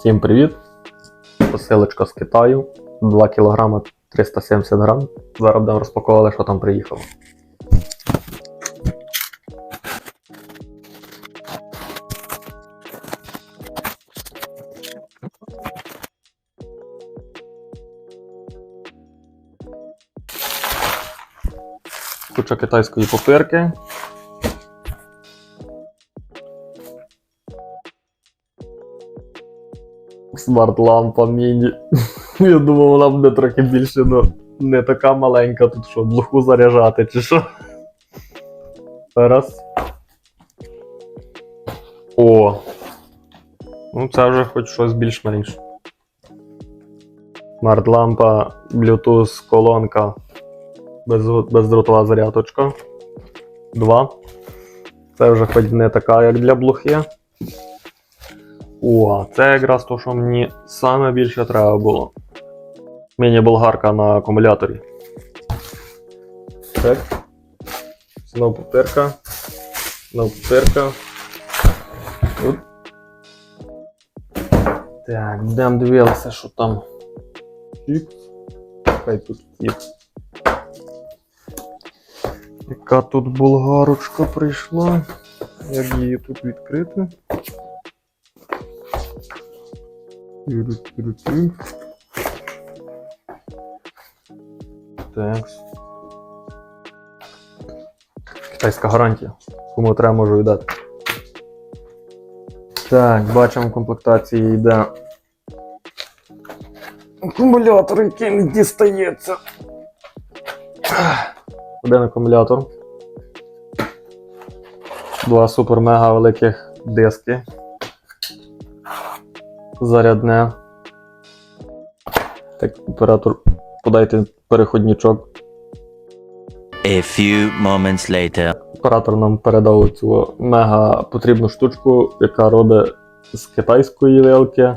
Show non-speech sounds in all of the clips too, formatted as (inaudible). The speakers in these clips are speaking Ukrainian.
Всім привіт! Посилочка з Китаю. 2 кг 370 грам. Зараз будемо розпаковувати, що там приїхало. Куча китайської папирки. Смарт-лампа міні. (laughs) Я думав, вона буде трохи більше, але не така маленька тут що, блоху заряджати чи що. Зараз. О! Ну, це вже хоч щось більш-менш. Смарт-лампа, Bluetooth, колонка, без, бездротова зарядочка. Два. Це вже хоч не така, як для блохи. О, це якраз то, що мені саме більше треба було. Міні-болгарка на акумуляторі. Так. Знов папирка. Знов папирка. Тут. Так, будемо дивитися, що там. Хай тут є. Яка тут болгарочка прийшла? Як її тут відкрити? Так. Китайська гарантія. Кому треба можу віддати. Так, бачимо в комплектації йде. Акумулятор, який не дістається. Один акумулятор. Два супер-мега великих диски зарядне. Так, оператор, подайте переходничок. A few moments later. Оператор нам передав цю мега потрібну штучку, яка робить з китайської вилки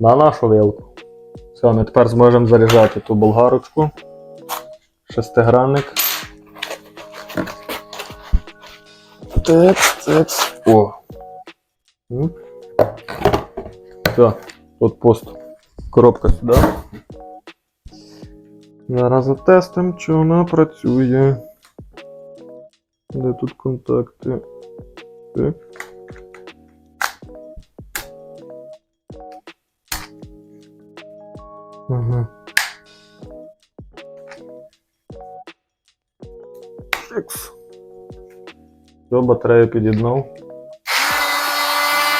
на нашу вилку. Все, ми тепер зможемо заряджати ту болгарочку. Шестигранник. Так, так. О. Все, тут пусто. Коробка сюди. Зараз затестимо, чи вона працює. Де тут контакти? Так. Ага. Фікс. Все, батарею під'єднав.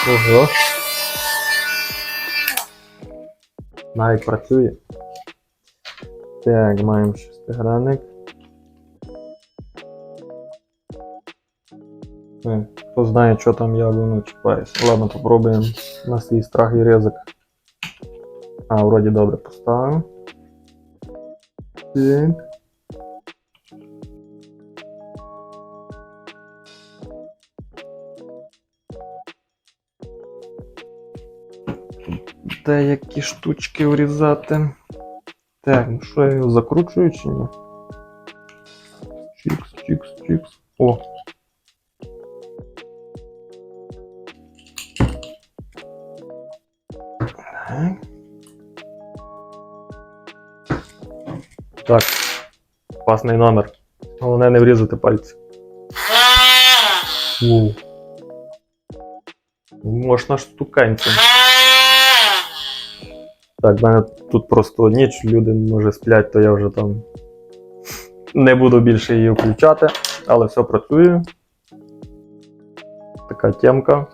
Ого. Навіть працює. Так, маємо шестигранник. Е, Хто знає, що там я воно чіпається. Ладно, попробуємо на свій страх і ризик. А, вроді добре поставив. Так. Деякі штучки врізати. Так, ну що я його закручую чи ні? Чікс, чікс, чікс. О. Так. Класний номер. Головне не врізати пальці. Воу. Можна штуканці. Так, в мене тут просто ніч, люди може сплять, то я вже там не буду більше її включати, але все працює. Така темка.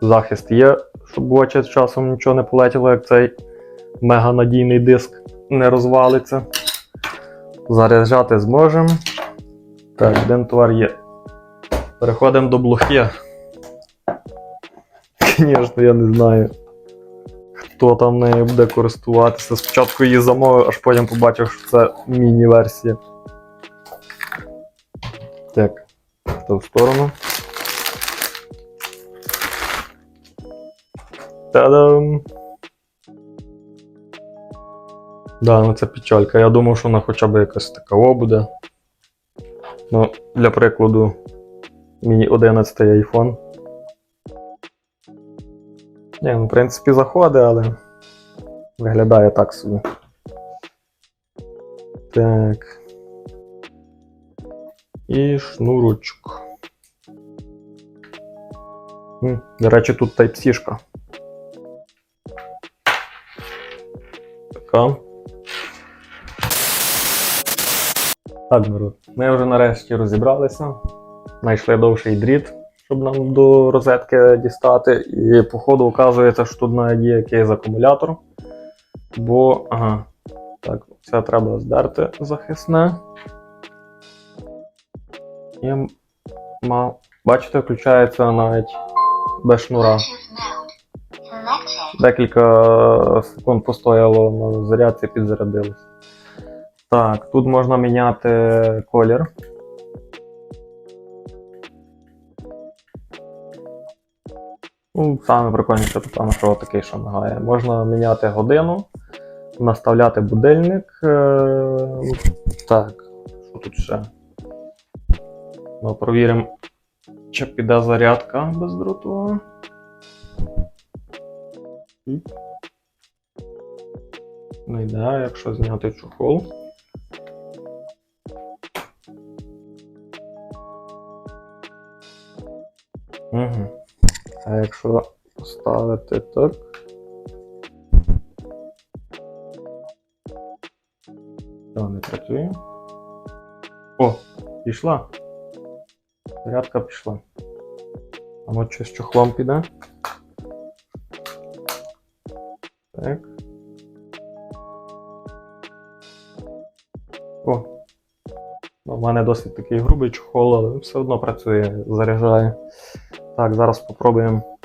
Захист є, щоб з часом нічого не полетіло, як цей мега надійний диск не розвалиться. Заряджати зможемо. Так, один товар є. Переходимо до блохи. Звісно, я не знаю хто там нею буде користуватися. Спочатку її замовив, аж потім побачив, що це міні-версія. Так, це в сторону. Та-дам! Да, ну це печалька. Я думав, що вона хоча б якась така буде. Ну, для прикладу, мені 11 iPhone. Ні, ну, в принципі, заходить, але виглядає так собі. Так. І шнурочок. До речі, тут Type-C-шка. Така. Так, народ. Ми вже нарешті розібралися. Знайшли довший дріт, щоб нам до розетки дістати. І походу оказується, що тут навіть є якийсь акумулятор. Бо, ага, так, це треба здерти захисне. І бачите, включається навіть без шнура. Декілька секунд постояло на зарядці, підзарядилось. Так, тут можна міняти колір. Ну, саме прикольніше, там, що такий, що мигає. Можна міняти годину, наставляти будильник. Е, Так, що тут ще? Ну, провіримо, чи піде зарядка бездротова. Не йде, якщо зняти чохол. Якщо поставити так. Що, не працює? О, пішла. Зарядка пішла. А от що з чохлом піде? Так. О. Ну, У мене досить такий грубий чохол, але все одно працює, заряджає. Так, зараз спробуємо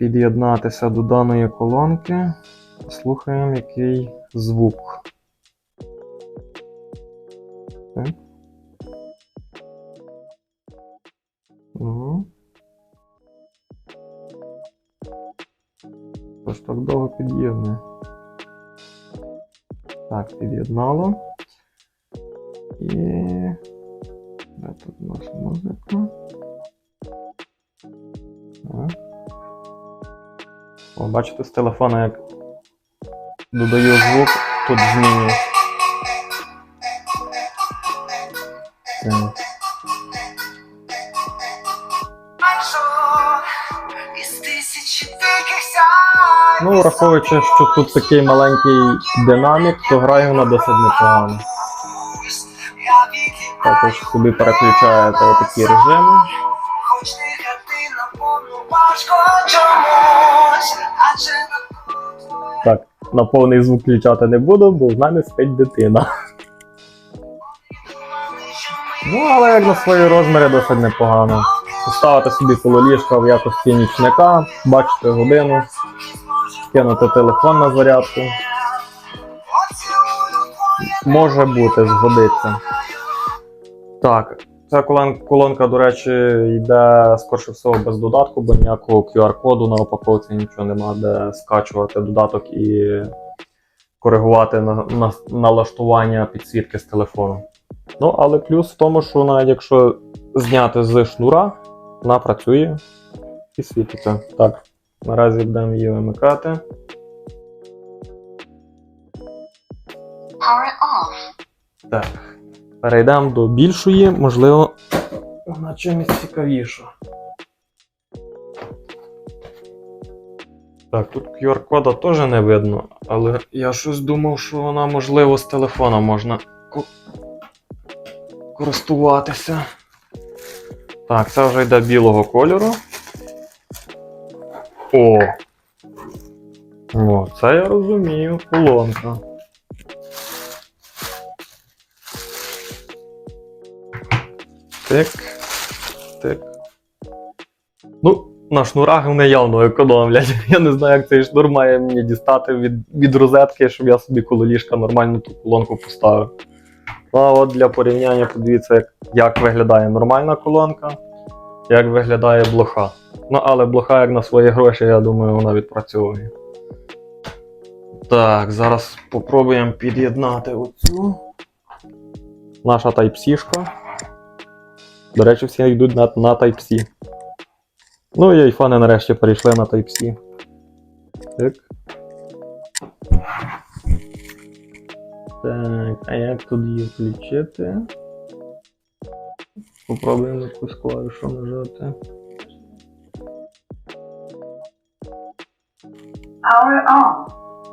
під'єднатися до даної колонки. Слухаємо, який звук. Так. Угу. Тож так довго під'єднує. Так, під'єднало. І. Де тут нас музика? Бачите, з телефона як додаю звук, тут змінює. Так. Ну, враховуючи, що тут такий маленький динамік, то грає вона досить непогано. Також собі переключаєте отакі режими. Так, на повний звук включати не буду, бо в мене спить дитина. Ну, але як на свої розміри досить непогано. Поставити собі коло ліжка в якості нічника, бачити годину, кинути телефон на зарядку. Може бути, згодиться. Так, ця колон- колонка, до речі, йде скорше всього без додатку, бо ніякого QR-коду на упаковці нічого нема, де скачувати додаток і коригувати на, на, налаштування підсвітки з телефону. Ну, але плюс в тому, що навіть якщо зняти з шнура, вона працює і світиться. Так, наразі будемо її вимикати. Power off. Так. Перейдемо до більшої, можливо, вона чимось цікавіша. Так, тут QR-кода теж не видно, але я щось думав, що вона, можливо, з телефона можна ко- користуватися. Так, це вже йде білого кольору. О! О, це я розумію, колонка. Тик, тик. Ну, на шнурах вони явно економлять. (laughs) Я не знаю, як цей шнур має мені дістати від, від розетки, щоб я собі коло ліжка нормально ту колонку поставив. Ну, а от для порівняння подивіться, як, як виглядає нормальна колонка, як виглядає блоха. Ну, але блоха, як на свої гроші, я думаю, вона відпрацьовує. Так, зараз спробуємо під'єднати оцю. Наша Type-C-шка. До речі, всі йдуть на, на Type-C. Ну і айфони нарешті перейшли на Type-C. Так. Так, а як тут її включити? Попробуємо якусь клавішу нажати. Power on.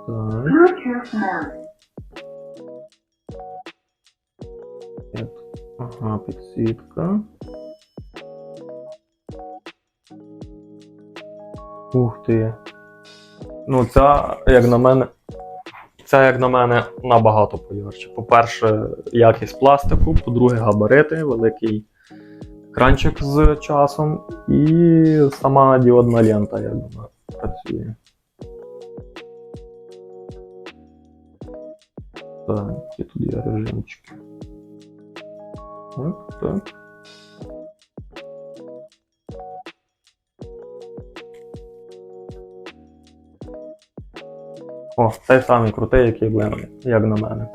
Так. Bluetooth mode. Ага, підсвітка. Ух ти. Ну, ця, як на мене, ця, як на мене, набагато поярче. По-перше, якість пластику, по-друге, габарити, великий екранчик з часом і сама діодна лента, як вона працює. Так, які тут є режимчики. Так, так. О, цей самий крутий, який мене, як на мене.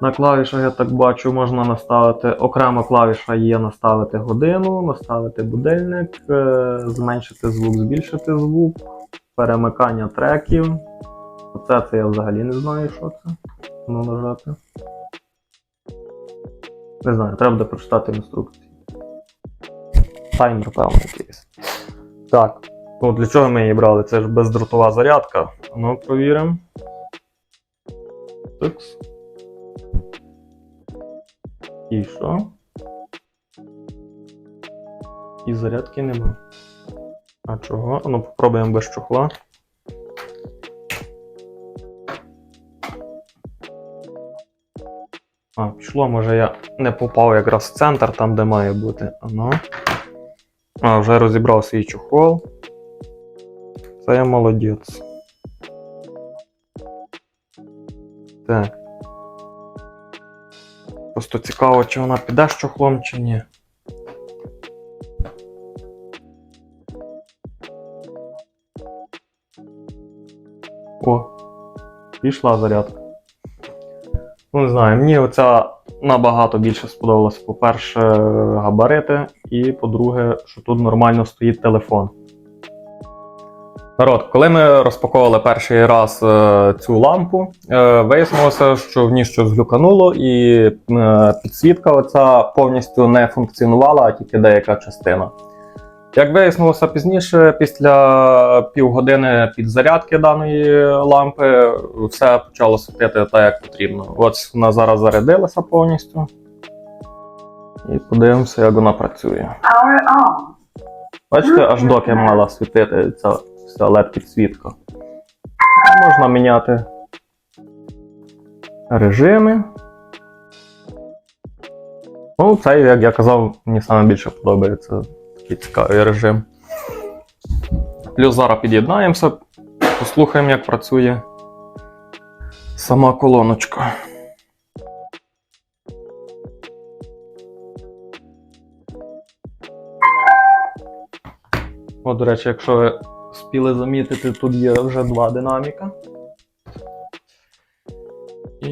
На клавішах, я так бачу, можна наставити. Окрема клавіша є наставити годину, наставити будильник, е, зменшити звук, збільшити звук, перемикання треків. Оце це я взагалі не знаю, що це. Ну, нажати. Не знаю, треба буде прочитати інструкції. Таймер, певно, якийсь. Так. Ну, для чого ми її брали? Це ж бездротова зарядка. Ну, провіримо. Тикс. І що? І зарядки нема. А чого? Ну, попробуємо без чохла. А, пішло, може я не попав якраз в центр, там де має бути. Ано. А, вже розібрав свій чохол. Це я молодець. Так. Просто цікаво, чи вона піде з чохлом, чи ні. О, пішла зарядка. Ну, не знаю, мені оця набагато більше сподобалась. По-перше, габарити, і по-друге, що тут нормально стоїть телефон. Народ, коли ми розпаковували перший раз е, цю лампу, е, вияснилося, що в ній щось глюкануло, і е, підсвітка оця повністю не функціонувала, а тільки деяка частина. Як вияснилося пізніше, після півгодини підзарядки даної лампи, все почало світити так, як потрібно. От вона зараз зарядилася повністю. І подивимося, як вона працює. Бачите, аж доки мала світити ця вся led підсвітка. Можна міняти режими. Ну, цей, як я казав, мені саме більше подобається такий цікавий режим. Плюс зараз під'єднаємося, послухаємо, як працює сама колоночка. О, до речі, якщо ви спіли замітити, тут є вже два динаміка. І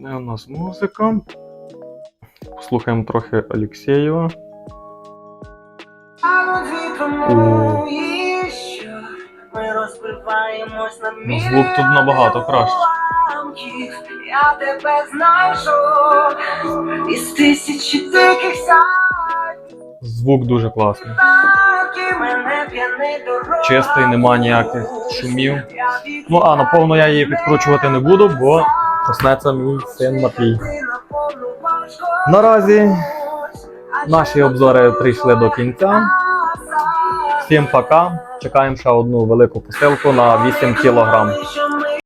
де у нас музика? Послухаємо трохи Алексєєва. І що ми розбиваємось на Ну, звук тут набагато краще. уламків. Я тебе знайшов із тисячі диких сад. Звук дуже класний. Мене п'яний дорог. Чистий, нема ніяких шумів. Ну, а наповно я її підкручувати не буду, бо проснеться мій син Матвій. Наразі наші обзори прийшли до кінця. Всім пока. Чекаємо ще одну велику посилку на 8 кілограм.